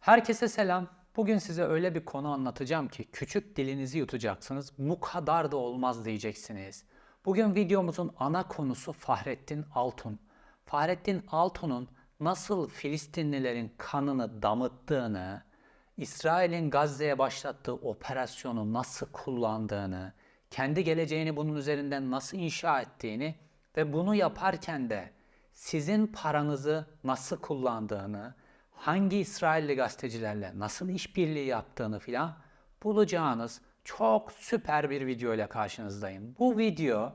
Herkese selam. Bugün size öyle bir konu anlatacağım ki küçük dilinizi yutacaksınız. Bu kadar da olmaz diyeceksiniz. Bugün videomuzun ana konusu Fahrettin Altun. Fahrettin Altun'un nasıl Filistinlilerin kanını damıttığını, İsrail'in Gazze'ye başlattığı operasyonu nasıl kullandığını, kendi geleceğini bunun üzerinden nasıl inşa ettiğini ve bunu yaparken de sizin paranızı nasıl kullandığını, hangi İsrailli gazetecilerle nasıl işbirliği yaptığını filan bulacağınız çok süper bir video ile karşınızdayım. Bu video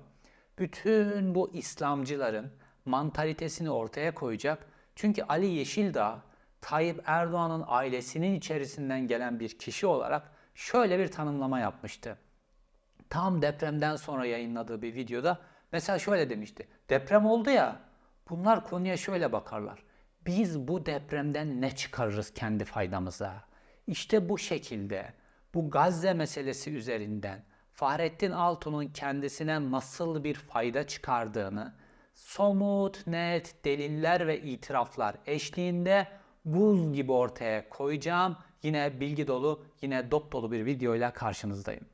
bütün bu İslamcıların mantalitesini ortaya koyacak. Çünkü Ali Yeşildağ Tayyip Erdoğan'ın ailesinin içerisinden gelen bir kişi olarak şöyle bir tanımlama yapmıştı. Tam depremden sonra yayınladığı bir videoda mesela şöyle demişti. Deprem oldu ya bunlar konuya şöyle bakarlar. Biz bu depremden ne çıkarırız kendi faydamıza? İşte bu şekilde bu Gazze meselesi üzerinden Fahrettin Altun'un kendisine nasıl bir fayda çıkardığını somut, net deliller ve itiraflar eşliğinde buz gibi ortaya koyacağım. Yine bilgi dolu, yine dop dolu bir videoyla karşınızdayım.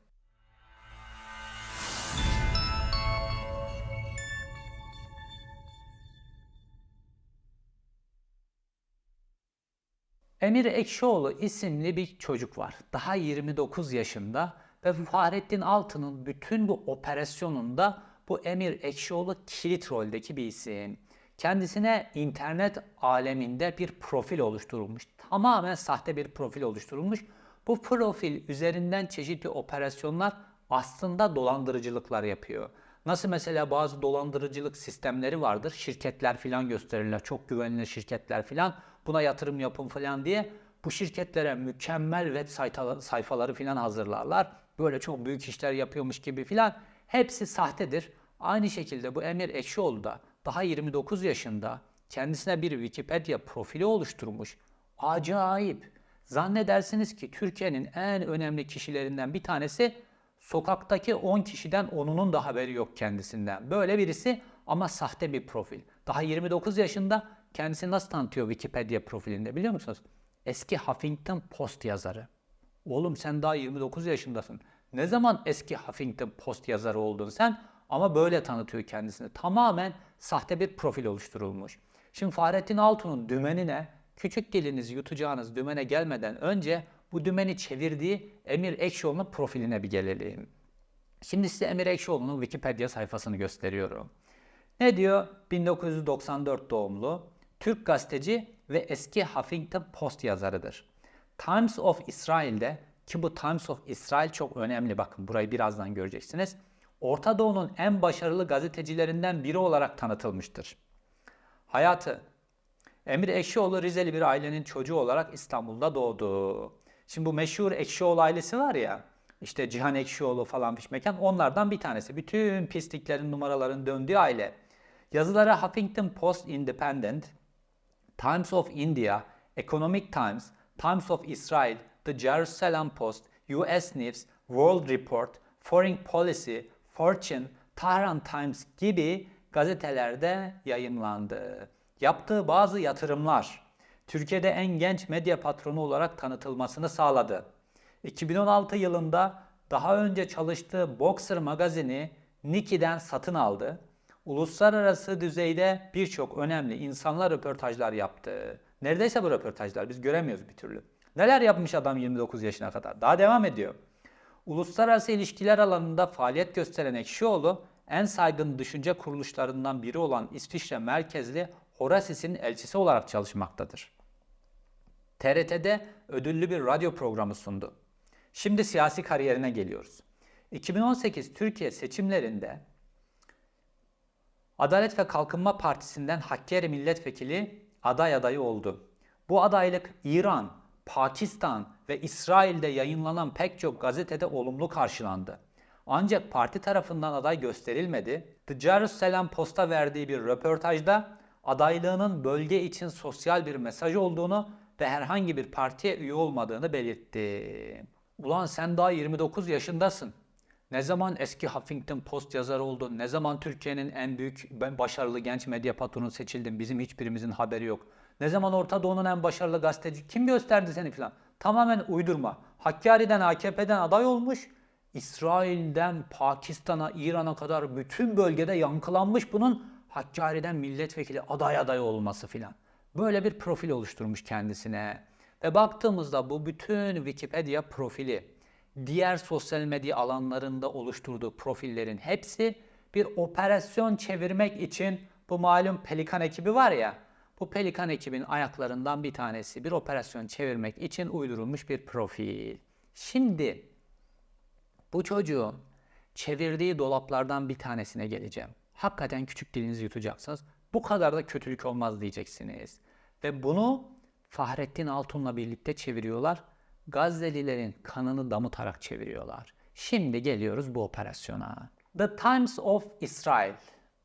Emir Ekşioğlu isimli bir çocuk var. Daha 29 yaşında ve Fahrettin Altın'ın bütün bu operasyonunda bu Emir Ekşioğlu kilit roldeki bir isim. Kendisine internet aleminde bir profil oluşturulmuş. Tamamen sahte bir profil oluşturulmuş. Bu profil üzerinden çeşitli operasyonlar aslında dolandırıcılıklar yapıyor. Nasıl mesela bazı dolandırıcılık sistemleri vardır. Şirketler filan gösterirler. Çok güvenilir şirketler filan. Buna yatırım yapın filan diye bu şirketlere mükemmel web sayfaları filan hazırlarlar. Böyle çok büyük işler yapıyormuş gibi filan. Hepsi sahtedir. Aynı şekilde bu Emir Ekşioğlu da daha 29 yaşında kendisine bir Wikipedia profili oluşturmuş. Acayip. Zannedersiniz ki Türkiye'nin en önemli kişilerinden bir tanesi sokaktaki 10 kişiden 10'unun da haberi yok kendisinden. Böyle birisi ama sahte bir profil. Daha 29 yaşında kendisini nasıl tanıtıyor Wikipedia profilinde biliyor musunuz? Eski Huffington Post yazarı. Oğlum sen daha 29 yaşındasın. Ne zaman eski Huffington Post yazarı oldun sen? Ama böyle tanıtıyor kendisini. Tamamen sahte bir profil oluşturulmuş. Şimdi Fahrettin Altun'un dümenine, küçük dilinizi yutacağınız dümene gelmeden önce bu dümeni çevirdiği Emir Ekşioğlu'nun profiline bir gelelim. Şimdi size Emir Ekşioğlu'nun Wikipedia sayfasını gösteriyorum. Ne diyor? 1994 doğumlu, Türk gazeteci ve eski Huffington Post yazarıdır. Times of Israel'de ki bu Times of Israel çok önemli bakın burayı birazdan göreceksiniz. Orta Doğu'nun en başarılı gazetecilerinden biri olarak tanıtılmıştır. Hayatı Emir Ekşioğlu Rizeli bir ailenin çocuğu olarak İstanbul'da doğdu. Şimdi bu meşhur Ekşioğlu ailesi var ya, işte Cihan Ekşioğlu falan fiş mekan onlardan bir tanesi. Bütün pisliklerin numaraların döndüğü aile. Yazıları Huffington Post Independent, Times of India, Economic Times, Times of Israel, The Jerusalem Post, US News, World Report, Foreign Policy, Fortune, Tehran Times gibi gazetelerde yayınlandı. Yaptığı bazı yatırımlar Türkiye'de en genç medya patronu olarak tanıtılmasını sağladı. 2016 yılında daha önce çalıştığı Boxer magazini Nicky'den satın aldı. Uluslararası düzeyde birçok önemli insanlar röportajlar yaptı. Neredeyse bu röportajlar biz göremiyoruz bir türlü. Neler yapmış adam 29 yaşına kadar? Daha devam ediyor. Uluslararası ilişkiler alanında faaliyet gösteren Ekşioğlu, en saygın düşünce kuruluşlarından biri olan İsviçre merkezli Horasis'in elçisi olarak çalışmaktadır. TRT'de ödüllü bir radyo programı sundu. Şimdi siyasi kariyerine geliyoruz. 2018 Türkiye seçimlerinde Adalet ve Kalkınma Partisi'nden Hakkari milletvekili aday adayı oldu. Bu adaylık İran, Pakistan ve İsrail'de yayınlanan pek çok gazetede olumlu karşılandı. Ancak parti tarafından aday gösterilmedi. The Jerusalem Post'a verdiği bir röportajda adaylığının bölge için sosyal bir mesaj olduğunu ve herhangi bir partiye üye olmadığını belirtti. Ulan sen daha 29 yaşındasın. Ne zaman eski Huffington Post yazarı oldun? Ne zaman Türkiye'nin en büyük, başarılı genç medya patronu seçildin? Bizim hiçbirimizin haberi yok. Ne zaman Orta Doğu'nun en başarılı gazeteci kim gösterdi seni filan. Tamamen uydurma. Hakkari'den AKP'den aday olmuş. İsrail'den Pakistan'a, İran'a kadar bütün bölgede yankılanmış bunun Hakkari'den milletvekili aday aday olması filan. Böyle bir profil oluşturmuş kendisine. Ve baktığımızda bu bütün Wikipedia profili, diğer sosyal medya alanlarında oluşturduğu profillerin hepsi bir operasyon çevirmek için bu malum Pelikan ekibi var ya, bu Pelikan ekibin ayaklarından bir tanesi bir operasyon çevirmek için uydurulmuş bir profil. Şimdi bu çocuğun çevirdiği dolaplardan bir tanesine geleceğim. Hakikaten küçük dilinizi yutacaksınız. Bu kadar da kötülük olmaz diyeceksiniz. Ve bunu Fahrettin Altun'la birlikte çeviriyorlar. Gazze'lilerin kanını damıtarak çeviriyorlar. Şimdi geliyoruz bu operasyona. The Times of Israel.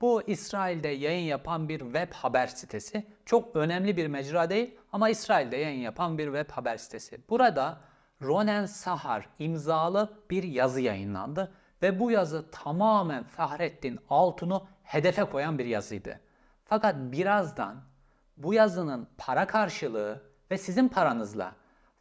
Bu İsrail'de yayın yapan bir web haber sitesi. Çok önemli bir mecra değil ama İsrail'de yayın yapan bir web haber sitesi. Burada Ronen Sahar imzalı bir yazı yayınlandı ve bu yazı tamamen Fahrettin Altun'u hedefe koyan bir yazıydı. Fakat birazdan bu yazının para karşılığı ve sizin paranızla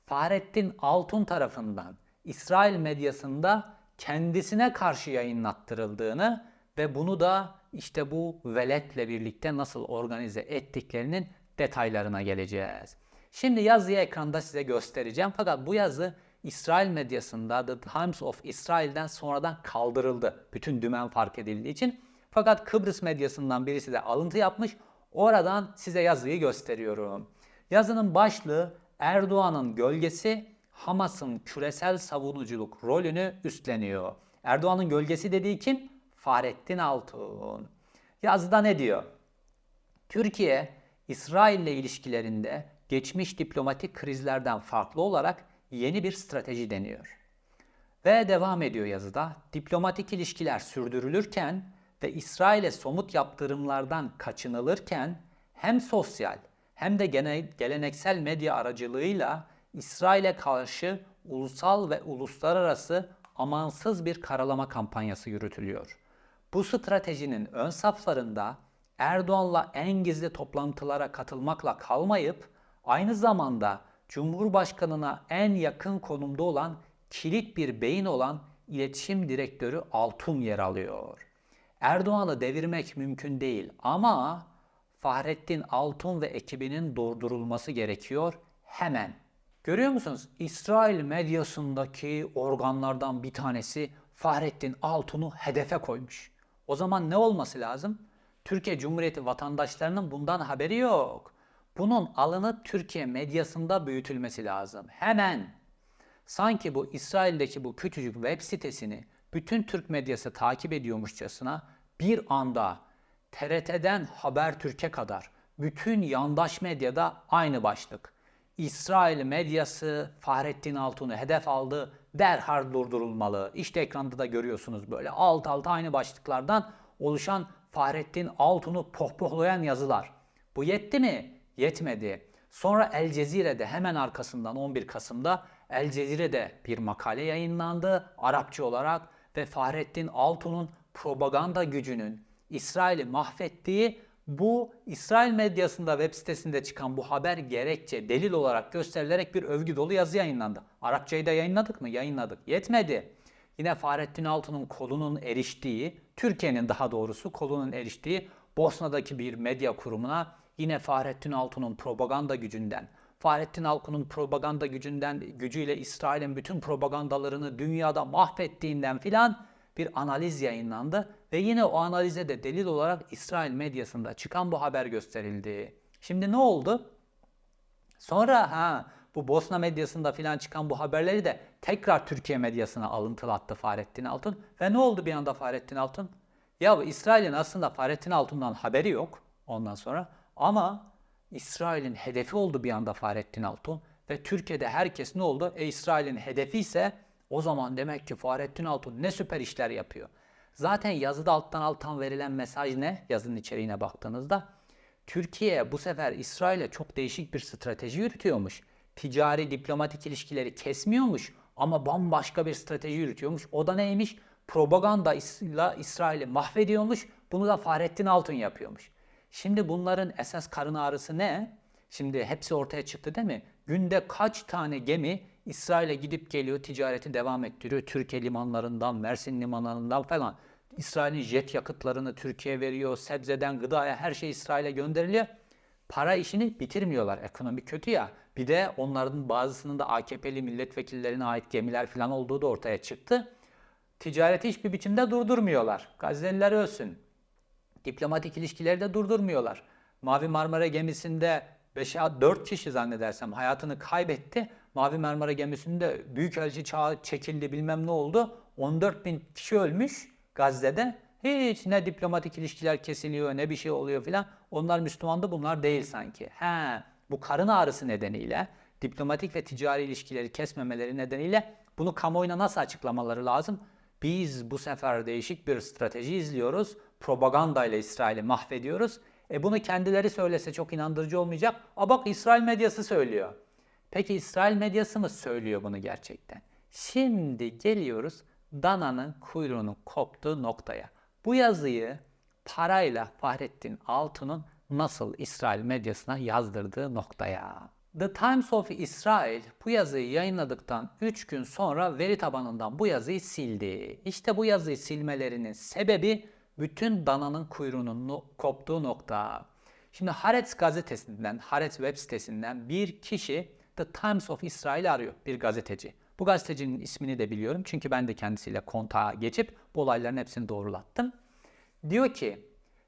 Fahrettin Altun tarafından İsrail medyasında kendisine karşı yayınlattırıldığını ve bunu da işte bu veletle birlikte nasıl organize ettiklerinin detaylarına geleceğiz. Şimdi yazıyı ekranda size göstereceğim fakat bu yazı İsrail medyasında The Times of Israel'den sonradan kaldırıldı. Bütün dümen fark edildiği için. Fakat Kıbrıs medyasından birisi de alıntı yapmış. Oradan size yazıyı gösteriyorum. Yazının başlığı Erdoğan'ın gölgesi Hamas'ın küresel savunuculuk rolünü üstleniyor. Erdoğan'ın gölgesi dediği kim? Fahrettin Altun. Yazıda ne diyor? Türkiye, İsrail ile ilişkilerinde geçmiş diplomatik krizlerden farklı olarak yeni bir strateji deniyor. Ve devam ediyor yazıda. Diplomatik ilişkiler sürdürülürken ve İsrail'e somut yaptırımlardan kaçınılırken hem sosyal hem de geleneksel medya aracılığıyla İsrail'e karşı ulusal ve uluslararası amansız bir karalama kampanyası yürütülüyor. Bu stratejinin ön saflarında Erdoğan'la en gizli toplantılara katılmakla kalmayıp aynı zamanda Cumhurbaşkanına en yakın konumda olan kilit bir beyin olan iletişim direktörü Altun yer alıyor. Erdoğan'ı devirmek mümkün değil ama Fahrettin Altun ve ekibinin durdurulması gerekiyor hemen. Görüyor musunuz? İsrail medyasındaki organlardan bir tanesi Fahrettin Altun'u hedefe koymuş. O zaman ne olması lazım? Türkiye Cumhuriyeti vatandaşlarının bundan haberi yok. Bunun alınıp Türkiye medyasında büyütülmesi lazım. Hemen. Sanki bu İsrail'deki bu küçücük web sitesini bütün Türk medyası takip ediyormuşçasına bir anda TRT'den Habertürk'e kadar bütün yandaş medyada aynı başlık. İsrail medyası Fahrettin Altun'u hedef aldı, derhal durdurulmalı. İşte ekranda da görüyorsunuz böyle alt alta aynı başlıklardan oluşan Fahrettin Altun'u pohpohlayan yazılar. Bu yetti mi? Yetmedi. Sonra El Cezire'de hemen arkasından 11 Kasım'da El Cezire'de bir makale yayınlandı Arapça olarak ve Fahrettin Altun'un propaganda gücünün İsrail'i mahvettiği bu İsrail medyasında web sitesinde çıkan bu haber gerekçe delil olarak gösterilerek bir övgü dolu yazı yayınlandı. Arapçayı da yayınladık mı? Yayınladık. Yetmedi. Yine Fahrettin Altun'un kolunun eriştiği, Türkiye'nin daha doğrusu kolunun eriştiği Bosna'daki bir medya kurumuna yine Fahrettin Altun'un propaganda gücünden, Fahrettin Altun'un propaganda gücünden, gücüyle İsrail'in bütün propagandalarını dünyada mahvettiğinden filan bir analiz yayınlandı ve yine o analize de delil olarak İsrail medyasında çıkan bu haber gösterildi. Şimdi ne oldu? Sonra ha bu Bosna medyasında filan çıkan bu haberleri de tekrar Türkiye medyasına alıntılattı Fahrettin Altun. Ve ne oldu bir anda Fahrettin Altun? Ya İsrail'in aslında Fahrettin Altun'dan haberi yok ondan sonra ama İsrail'in hedefi oldu bir anda Fahrettin Altun ve Türkiye'de herkes ne oldu? E İsrail'in hedefi ise o zaman demek ki Fahrettin Altun ne süper işler yapıyor. Zaten yazıda alttan alttan verilen mesaj ne? Yazının içeriğine baktığınızda. Türkiye bu sefer İsrail'e çok değişik bir strateji yürütüyormuş. Ticari diplomatik ilişkileri kesmiyormuş ama bambaşka bir strateji yürütüyormuş. O da neymiş? Propaganda ile İsrail'i mahvediyormuş. Bunu da Fahrettin Altun yapıyormuş. Şimdi bunların esas karın ağrısı ne? Şimdi hepsi ortaya çıktı değil mi? Günde kaç tane gemi İsrail'e gidip geliyor, ticareti devam ettiriyor. Türkiye limanlarından, Mersin limanlarından falan. İsrail'in jet yakıtlarını Türkiye veriyor. Sebzeden gıdaya her şey İsrail'e gönderiliyor. Para işini bitirmiyorlar. Ekonomi kötü ya. Bir de onların bazısının da AKP'li milletvekillerine ait gemiler falan olduğu da ortaya çıktı. Ticareti hiçbir biçimde durdurmuyorlar. Gazze'liler ölsün. Diplomatik ilişkileri de durdurmuyorlar. Mavi Marmara gemisinde 5 4 kişi zannedersem hayatını kaybetti. Mavi Marmara gemisinde büyükelçi çağı çekildi bilmem ne oldu. 14 bin kişi ölmüş Gazze'de. Hiç ne diplomatik ilişkiler kesiliyor ne bir şey oluyor filan. Onlar Müslümandı bunlar değil sanki. He, bu karın ağrısı nedeniyle diplomatik ve ticari ilişkileri kesmemeleri nedeniyle bunu kamuoyuna nasıl açıklamaları lazım? Biz bu sefer değişik bir strateji izliyoruz. Propagandayla İsrail'i mahvediyoruz. E bunu kendileri söylese çok inandırıcı olmayacak. A bak İsrail medyası söylüyor. Peki İsrail medyası mı söylüyor bunu gerçekten? Şimdi geliyoruz dananın kuyruğunun koptuğu noktaya. Bu yazıyı parayla Fahrettin Altun'un nasıl İsrail medyasına yazdırdığı noktaya. The Times of Israel bu yazıyı yayınladıktan 3 gün sonra veri tabanından bu yazıyı sildi. İşte bu yazıyı silmelerinin sebebi bütün dananın kuyruğunun koptuğu nokta. Şimdi Haaretz gazetesinden, Haaretz web sitesinden bir kişi The Times of Israel arıyor, bir gazeteci. Bu gazetecinin ismini de biliyorum çünkü ben de kendisiyle kontağa geçip bu olayların hepsini doğrulattım. Diyor ki,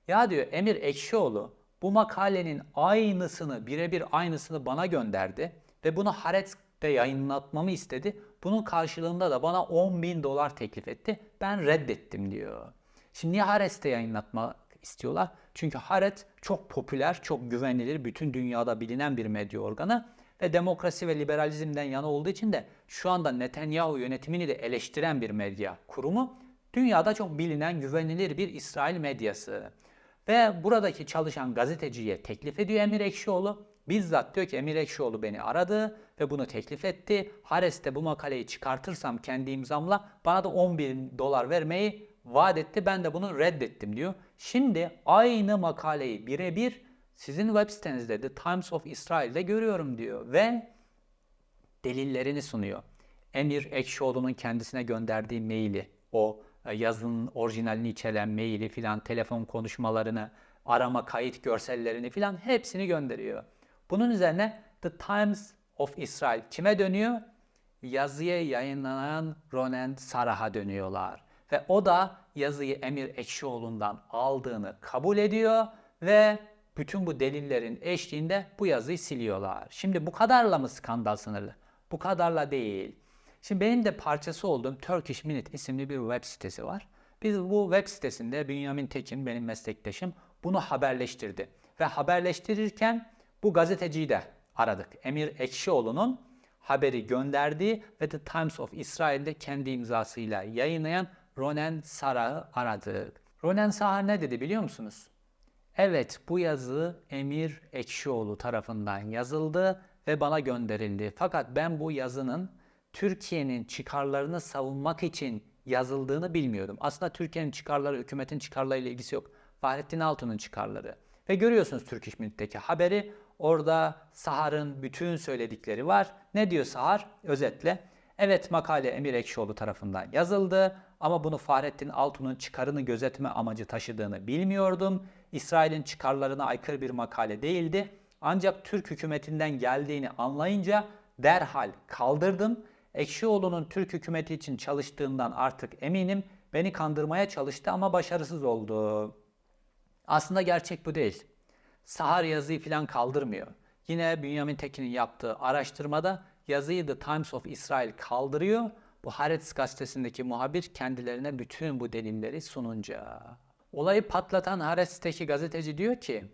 ya diyor Emir Ekşioğlu bu makalenin aynısını, birebir aynısını bana gönderdi ve bunu Haaretz'te yayınlatmamı istedi. Bunun karşılığında da bana 10 bin dolar teklif etti. Ben reddettim diyor. Şimdi niye Haaretz'te yayınlatmak istiyorlar? Çünkü Haaretz çok popüler, çok güvenilir, bütün dünyada bilinen bir medya organı ve demokrasi ve liberalizmden yana olduğu için de şu anda Netanyahu yönetimini de eleştiren bir medya kurumu. Dünyada çok bilinen, güvenilir bir İsrail medyası. Ve buradaki çalışan gazeteciye teklif ediyor Emir Ekşioğlu. Bizzat diyor ki Emir Ekşioğlu beni aradı ve bunu teklif etti. Hares'te bu makaleyi çıkartırsam kendi imzamla bana da 10 bin dolar vermeyi vaat etti. Ben de bunu reddettim diyor. Şimdi aynı makaleyi birebir sizin web sitenizde The Times of Israel'de görüyorum diyor. Ve delillerini sunuyor. Emir Ekşioğlu'nun kendisine gönderdiği maili, o e, yazının orijinalini içeren maili filan, telefon konuşmalarını, arama kayıt görsellerini filan hepsini gönderiyor. Bunun üzerine The Times of Israel kime dönüyor? Yazıya yayınlanan Ronen Sarah'a dönüyorlar. Ve o da yazıyı Emir Ekşioğlu'ndan aldığını kabul ediyor ve bütün bu delillerin eşliğinde bu yazıyı siliyorlar. Şimdi bu kadarla mı skandal sınırlı? Bu kadarla değil. Şimdi benim de parçası olduğum Turkish Minute isimli bir web sitesi var. Biz bu web sitesinde Bünyamin Tekin benim meslektaşım bunu haberleştirdi. Ve haberleştirirken bu gazeteciyi de aradık. Emir Ekşioğlu'nun haberi gönderdiği ve The Times of Israel'de kendi imzasıyla yayınlayan Ronen Sarah'ı aradık. Ronen Sarah ne dedi biliyor musunuz? Evet bu yazı Emir Ekşioğlu tarafından yazıldı ve bana gönderildi. Fakat ben bu yazının Türkiye'nin çıkarlarını savunmak için yazıldığını bilmiyordum. Aslında Türkiye'nin çıkarları, hükümetin çıkarlarıyla ilgisi yok. Fahrettin Altun'un çıkarları. Ve görüyorsunuz Türk İş Minute'deki haberi. Orada Sahar'ın bütün söyledikleri var. Ne diyor Sahar? Özetle. Evet makale Emir Ekşioğlu tarafından yazıldı ama bunu Fahrettin Altun'un çıkarını gözetme amacı taşıdığını bilmiyordum. İsrail'in çıkarlarına aykırı bir makale değildi. Ancak Türk hükümetinden geldiğini anlayınca derhal kaldırdım. Ekşioğlu'nun Türk hükümeti için çalıştığından artık eminim. Beni kandırmaya çalıştı ama başarısız oldu. Aslında gerçek bu değil. Sahar yazıyı falan kaldırmıyor. Yine Bünyamin Tekin'in yaptığı araştırmada yazıyı The Times of Israel kaldırıyor. Bu Haaretz gazetesindeki muhabir kendilerine bütün bu delilleri sununca. Olayı patlatan Haaretz'teki gazeteci diyor ki,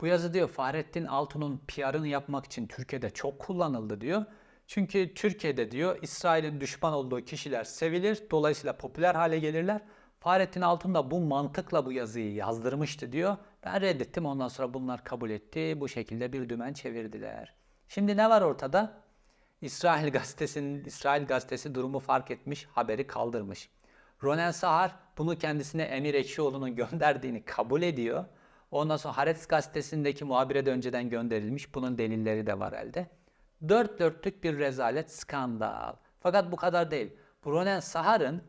bu yazı diyor Fahrettin Altun'un PR'ını yapmak için Türkiye'de çok kullanıldı diyor. Çünkü Türkiye'de diyor İsrail'in düşman olduğu kişiler sevilir, dolayısıyla popüler hale gelirler. Fahrettin Altun da bu mantıkla bu yazıyı yazdırmıştı diyor. Ben reddettim ondan sonra bunlar kabul etti. Bu şekilde bir dümen çevirdiler. Şimdi ne var ortada? İsrail gazetesinin İsrail gazetesi durumu fark etmiş, haberi kaldırmış. Ronen Sahar bunu kendisine Emir Ekşioğlu'nun gönderdiğini kabul ediyor. Ondan sonra Haaretz gazetesindeki muhabire de önceden gönderilmiş. Bunun delilleri de var elde. Dört dörtlük bir rezalet, skandal. Fakat bu kadar değil. Bronen Sahar'ın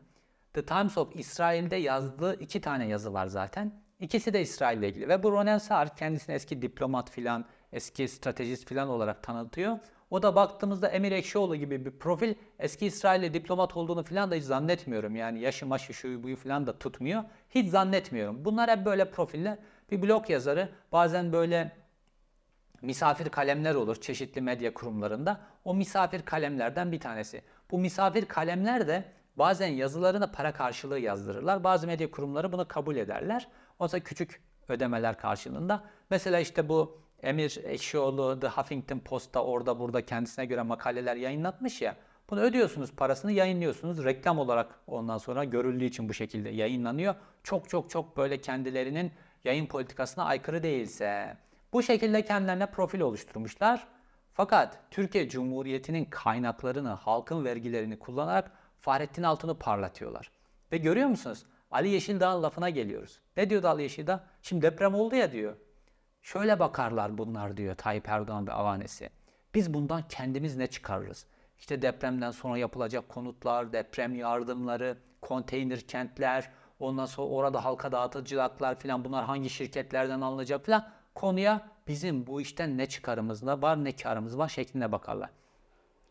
The Times of İsrail'de yazdığı iki tane yazı var zaten. İkisi de İsrail'le ilgili. Ve bu Ronen Sahar kendisini eski diplomat filan, eski stratejist filan olarak tanıtıyor. O da baktığımızda Emir Ekşioğlu gibi bir profil eski İsrail'le diplomat olduğunu filan da hiç zannetmiyorum. Yani yaşı maşı şu buyu filan da tutmuyor. Hiç zannetmiyorum. Bunlar hep böyle profiller. Bir blog yazarı bazen böyle misafir kalemler olur çeşitli medya kurumlarında. O misafir kalemlerden bir tanesi. Bu misafir kalemler de bazen yazılarını para karşılığı yazdırırlar. Bazı medya kurumları bunu kabul ederler. Oysa küçük ödemeler karşılığında. Mesela işte bu Emir Ekşioğlu The Huffington Post'ta orada burada kendisine göre makaleler yayınlatmış ya. Bunu ödüyorsunuz parasını yayınlıyorsunuz. Reklam olarak ondan sonra görüldüğü için bu şekilde yayınlanıyor. Çok çok çok böyle kendilerinin yayın politikasına aykırı değilse. Bu şekilde kendilerine profil oluşturmuşlar. Fakat Türkiye Cumhuriyeti'nin kaynaklarını, halkın vergilerini kullanarak Fahrettin Altun'u parlatıyorlar. Ve görüyor musunuz? Ali Yeşildağ'ın lafına geliyoruz. Ne diyordu Ali Yeşildağ? Şimdi deprem oldu ya diyor. Şöyle bakarlar bunlar diyor Tayyip Erdoğan ve avanesi. Biz bundan kendimiz ne çıkarırız? İşte depremden sonra yapılacak konutlar, deprem yardımları, konteyner kentler, ondan sonra orada halka dağıtıcılıklar filan bunlar hangi şirketlerden alınacak filan konuya bizim bu işten ne çıkarımız var ne karımız var şeklinde bakarlar.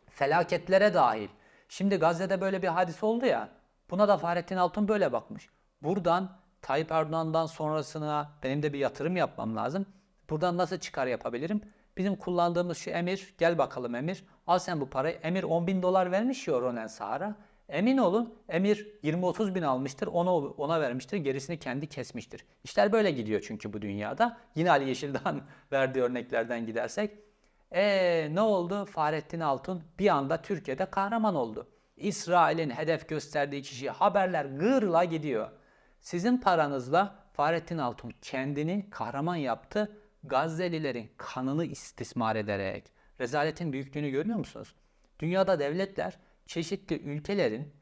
Felaketlere dahil. Şimdi Gazze'de böyle bir hadise oldu ya. Buna da Fahrettin Altun böyle bakmış. Buradan Tayyip Erdoğan'dan sonrasına benim de bir yatırım yapmam lazım. Buradan nasıl çıkar yapabilirim? Bizim kullandığımız şu emir, gel bakalım emir, al sen bu parayı. Emir 10 bin dolar vermiş ya Ronen Sahar'a. Emin olun emir 20-30 bin almıştır, ona, ona vermiştir, gerisini kendi kesmiştir. İşler böyle gidiyor çünkü bu dünyada. Yine Ali Yeşil'den verdiği örneklerden gidersek. E ne oldu? Fahrettin Altun bir anda Türkiye'de kahraman oldu. İsrail'in hedef gösterdiği kişiye haberler gırla gidiyor. Sizin paranızla Fahrettin Altun kendini kahraman yaptı. Gazze'lilerin kanını istismar ederek. Rezaletin büyüklüğünü görüyor musunuz? Dünyada devletler çeşitli ülkelerin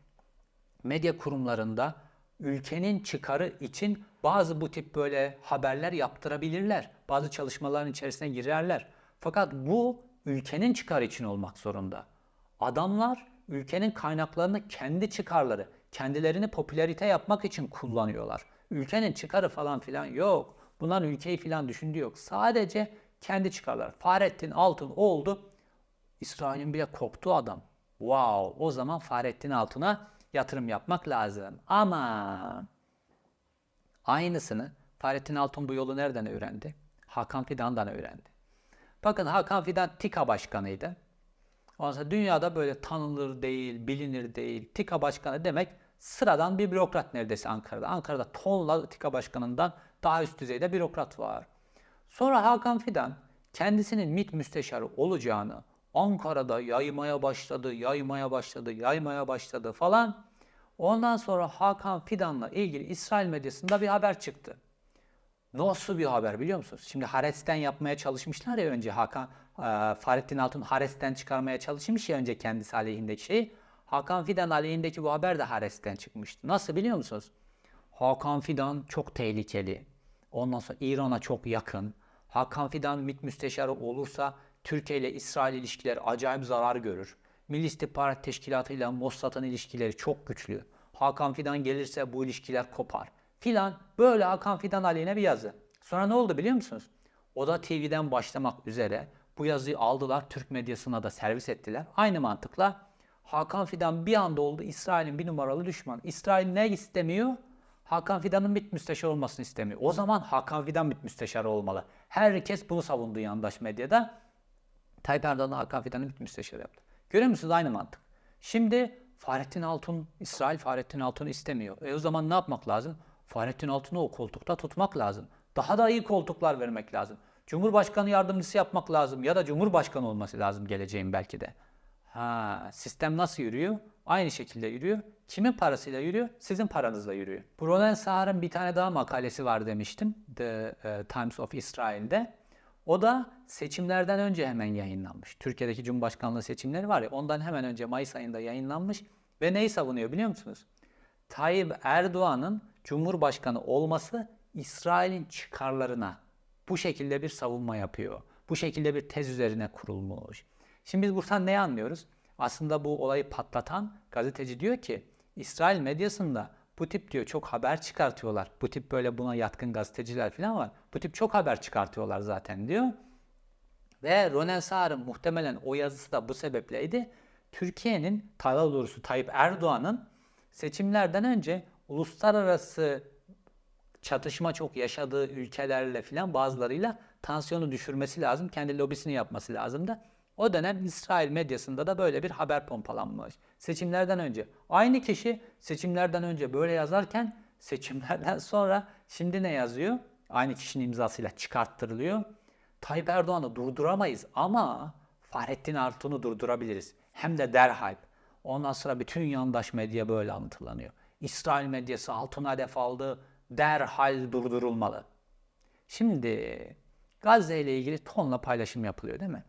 medya kurumlarında ülkenin çıkarı için bazı bu tip böyle haberler yaptırabilirler. Bazı çalışmaların içerisine girerler. Fakat bu ülkenin çıkarı için olmak zorunda. Adamlar ülkenin kaynaklarını kendi çıkarları, kendilerini popülerite yapmak için kullanıyorlar. Ülkenin çıkarı falan filan yok. Bunlar ülkeyi filan düşündüğü yok. Sadece kendi çıkarları. Fahrettin Altun oldu. İsrail'in bile korktuğu adam. Wow, o zaman Fahrettin Altun'a yatırım yapmak lazım. Ama aynısını Fahrettin Altun bu yolu nereden öğrendi? Hakan Fidan'dan öğrendi. Bakın Hakan Fidan TİKA başkanıydı. Ondan sonra dünyada böyle tanınır değil, bilinir değil. TİKA başkanı demek sıradan bir bürokrat neredeyse Ankara'da. Ankara'da tonla TİKA başkanından daha üst düzeyde bürokrat var. Sonra Hakan Fidan kendisinin MİT müsteşarı olacağını Ankara'da yaymaya başladı, yaymaya başladı, yaymaya başladı falan. Ondan sonra Hakan Fidan'la ilgili İsrail medyasında bir haber çıktı. Nasıl bir haber biliyor musunuz? Şimdi Hares'ten yapmaya çalışmışlar ya önce Hakan, e, Fahrettin Altun Hares'ten çıkarmaya çalışmış ya önce kendisi aleyhindeki şeyi. Hakan Fidan aleyhindeki bu haber de Hares'ten çıkmıştı. Nasıl biliyor musunuz? Hakan Fidan çok tehlikeli. Ondan sonra İran'a çok yakın. Hakan Fidan MİT müsteşarı olursa Türkiye ile İsrail ilişkileri acayip zarar görür. Milli İstihbarat Teşkilatı ile Mossad'ın ilişkileri çok güçlü. Hakan Fidan gelirse bu ilişkiler kopar. Filan böyle Hakan Fidan aleyhine bir yazı. Sonra ne oldu biliyor musunuz? O da TV'den başlamak üzere bu yazıyı aldılar Türk medyasına da servis ettiler. Aynı mantıkla Hakan Fidan bir anda oldu İsrail'in bir numaralı düşmanı. İsrail ne istemiyor? Hakan Fidan'ın MİT müsteşarı olmasını istemiyor. O zaman Hakan Fidan MİT müsteşarı olmalı. Herkes bunu savundu yandaş medyada. Tayyip Erdoğan'ı Hakan Fidan'ı MİT müsteşarı yaptı. Görüyor musunuz aynı mantık. Şimdi Fahrettin Altun, İsrail Fahrettin Altun'u istemiyor. E o zaman ne yapmak lazım? Fahrettin Altun'u o koltukta tutmak lazım. Daha da iyi koltuklar vermek lazım. Cumhurbaşkanı yardımcısı yapmak lazım ya da Cumhurbaşkanı olması lazım geleceğin belki de. Ha, sistem nasıl yürüyor? Aynı şekilde yürüyor. Kimin parasıyla yürüyor? Sizin paranızla yürüyor. Bronen Sahar'ın bir tane daha makalesi var demiştim. The uh, Times of Israel'de. O da seçimlerden önce hemen yayınlanmış. Türkiye'deki Cumhurbaşkanlığı seçimleri var ya ondan hemen önce Mayıs ayında yayınlanmış. Ve neyi savunuyor biliyor musunuz? Tayyip Erdoğan'ın Cumhurbaşkanı olması İsrail'in çıkarlarına bu şekilde bir savunma yapıyor. Bu şekilde bir tez üzerine kurulmuş. Şimdi biz buradan ne anlıyoruz? Aslında bu olayı patlatan gazeteci diyor ki İsrail medyasında bu tip diyor çok haber çıkartıyorlar. Bu tip böyle buna yatkın gazeteciler falan var. Bu tip çok haber çıkartıyorlar zaten diyor. Ve Ronen Saar'ın muhtemelen o yazısı da bu sebepleydi. Türkiye'nin, daha doğrusu Tayyip Erdoğan'ın seçimlerden önce uluslararası çatışma çok yaşadığı ülkelerle filan bazılarıyla tansiyonu düşürmesi lazım. Kendi lobisini yapması lazım da. O dönem İsrail medyasında da böyle bir haber pompalanmış. Seçimlerden önce. Aynı kişi seçimlerden önce böyle yazarken seçimlerden sonra şimdi ne yazıyor? Aynı kişinin imzasıyla çıkarttırılıyor. Tayyip Erdoğan'ı durduramayız ama Fahrettin Artun'u durdurabiliriz. Hem de derhal. Ondan sonra bütün yandaş medya böyle anlatılanıyor. İsrail medyası Altun'a hedef aldı, derhal durdurulmalı. Şimdi Gazze ile ilgili tonla paylaşım yapılıyor değil mi?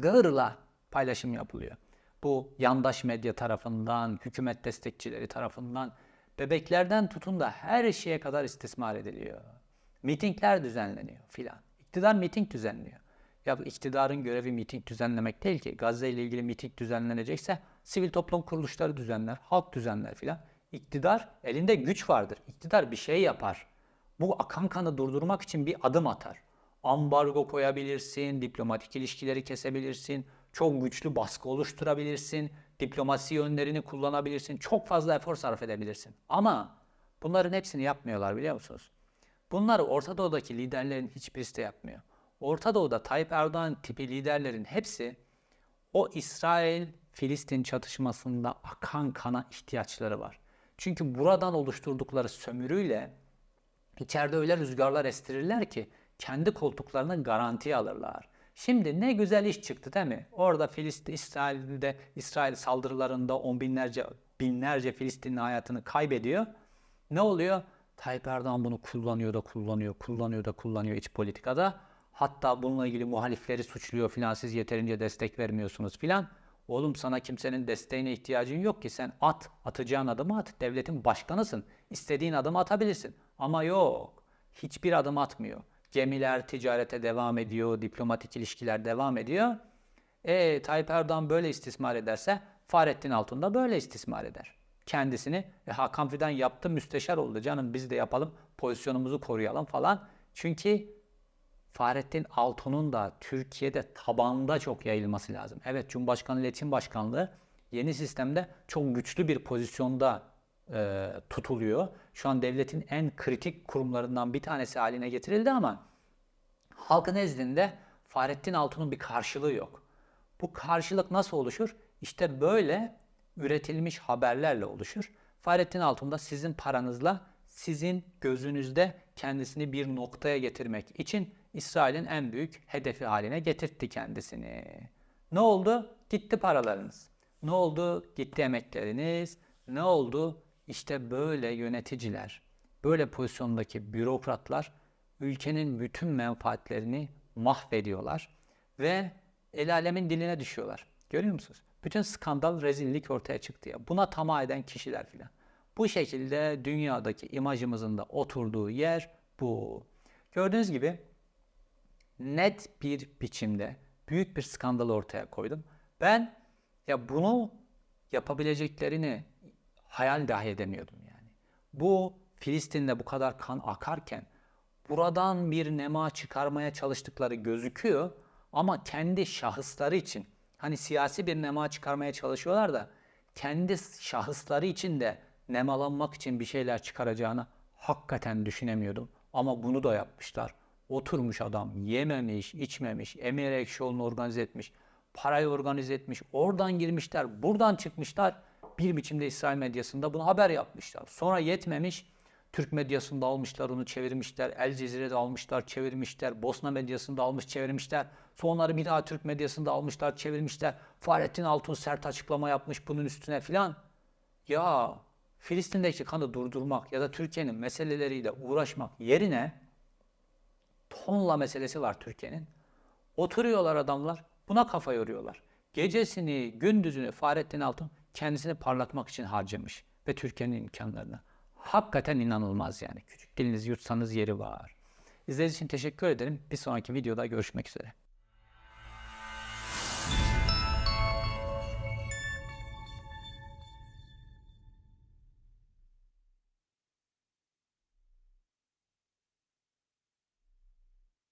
Gırla paylaşım yapılıyor. Bu yandaş medya tarafından, hükümet destekçileri tarafından, bebeklerden tutun da her şeye kadar istismar ediliyor. Mitingler düzenleniyor filan. İktidar miting düzenliyor. Ya bu iktidarın görevi miting düzenlemek değil ki. Gazze ile ilgili miting düzenlenecekse sivil toplum kuruluşları düzenler, halk düzenler filan. İktidar elinde güç vardır. İktidar bir şey yapar. Bu akan kanı durdurmak için bir adım atar. Ambargo koyabilirsin, diplomatik ilişkileri kesebilirsin, çok güçlü baskı oluşturabilirsin, diplomasi yönlerini kullanabilirsin, çok fazla efor sarf edebilirsin. Ama bunların hepsini yapmıyorlar biliyor musunuz? Bunları Orta Doğu'daki liderlerin hiçbirisi de yapmıyor. Orta Doğu'da Tayyip Erdoğan tipi liderlerin hepsi o İsrail-Filistin çatışmasında akan kana ihtiyaçları var. Çünkü buradan oluşturdukları sömürüyle içeride öyle rüzgarlar estirirler ki kendi koltuklarını garantiye alırlar. Şimdi ne güzel iş çıktı değil mi? Orada Filistin, İsrail'de, İsrail saldırılarında on binlerce, binlerce Filistinli hayatını kaybediyor. Ne oluyor? Tayyip Erdoğan bunu kullanıyor da kullanıyor, kullanıyor da kullanıyor iç politikada. Hatta bununla ilgili muhalifleri suçluyor filan siz yeterince destek vermiyorsunuz filan. Oğlum sana kimsenin desteğine ihtiyacın yok ki sen at, atacağın adımı at. Devletin başkanısın. İstediğin adımı atabilirsin. Ama yok. Hiçbir adım atmıyor. Gemiler ticarete devam ediyor, diplomatik ilişkiler devam ediyor. E Tayyip Erdoğan böyle istismar ederse Fahrettin Altun da böyle istismar eder. Kendisini e, Hakan Fidan yaptı müsteşar oldu canım biz de yapalım pozisyonumuzu koruyalım falan. Çünkü Fahrettin Altun'un da Türkiye'de tabanda çok yayılması lazım. Evet Cumhurbaşkanı İletişim Başkanlığı yeni sistemde çok güçlü bir pozisyonda e, tutuluyor. Şu an devletin en kritik kurumlarından bir tanesi haline getirildi ama halkın nezdinde Fahrettin Altun'un bir karşılığı yok. Bu karşılık nasıl oluşur? İşte böyle üretilmiş haberlerle oluşur. Fahrettin Altun da sizin paranızla sizin gözünüzde kendisini bir noktaya getirmek için İsrail'in en büyük hedefi haline getirtti kendisini. Ne oldu? Gitti paralarınız. Ne oldu? Gitti emekleriniz. Ne oldu? İşte böyle yöneticiler, böyle pozisyondaki bürokratlar ülkenin bütün menfaatlerini mahvediyorlar ve el alemin diline düşüyorlar. Görüyor musunuz? Bütün skandal, rezillik ortaya çıktı ya. Buna tamah eden kişiler filan. Bu şekilde dünyadaki imajımızın da oturduğu yer bu. Gördüğünüz gibi net bir biçimde büyük bir skandal ortaya koydum. Ben ya bunu yapabileceklerini hayal dahi edemiyordum yani. Bu Filistin'de bu kadar kan akarken buradan bir nema çıkarmaya çalıştıkları gözüküyor ama kendi şahısları için hani siyasi bir nema çıkarmaya çalışıyorlar da kendi şahısları için de nemalanmak için bir şeyler çıkaracağını hakikaten düşünemiyordum. Ama bunu da yapmışlar. Oturmuş adam yememiş, içmemiş, Emir Ekşioğlu'nu organize etmiş, parayı organize etmiş, oradan girmişler, buradan çıkmışlar. Bir biçimde İsrail medyasında bunu haber yapmışlar. Sonra yetmemiş, Türk medyasında almışlar onu çevirmişler, El Cezire'de almışlar çevirmişler, Bosna medyasında almış çevirmişler. Sonları bir daha Türk medyasında almışlar çevirmişler. Fahrettin Altun sert açıklama yapmış bunun üstüne filan. Ya Filistin'deki kanı durdurmak ya da Türkiye'nin meseleleriyle uğraşmak yerine tonla meselesi var Türkiye'nin. Oturuyorlar adamlar buna kafa yoruyorlar. Gecesini, gündüzünü Fahrettin Altun kendisini parlatmak için harcamış ve Türkiye'nin imkanlarını Hakikaten inanılmaz yani. Küçük dilinizi yutsanız yeri var. İzlediğiniz için teşekkür ederim. Bir sonraki videoda görüşmek üzere.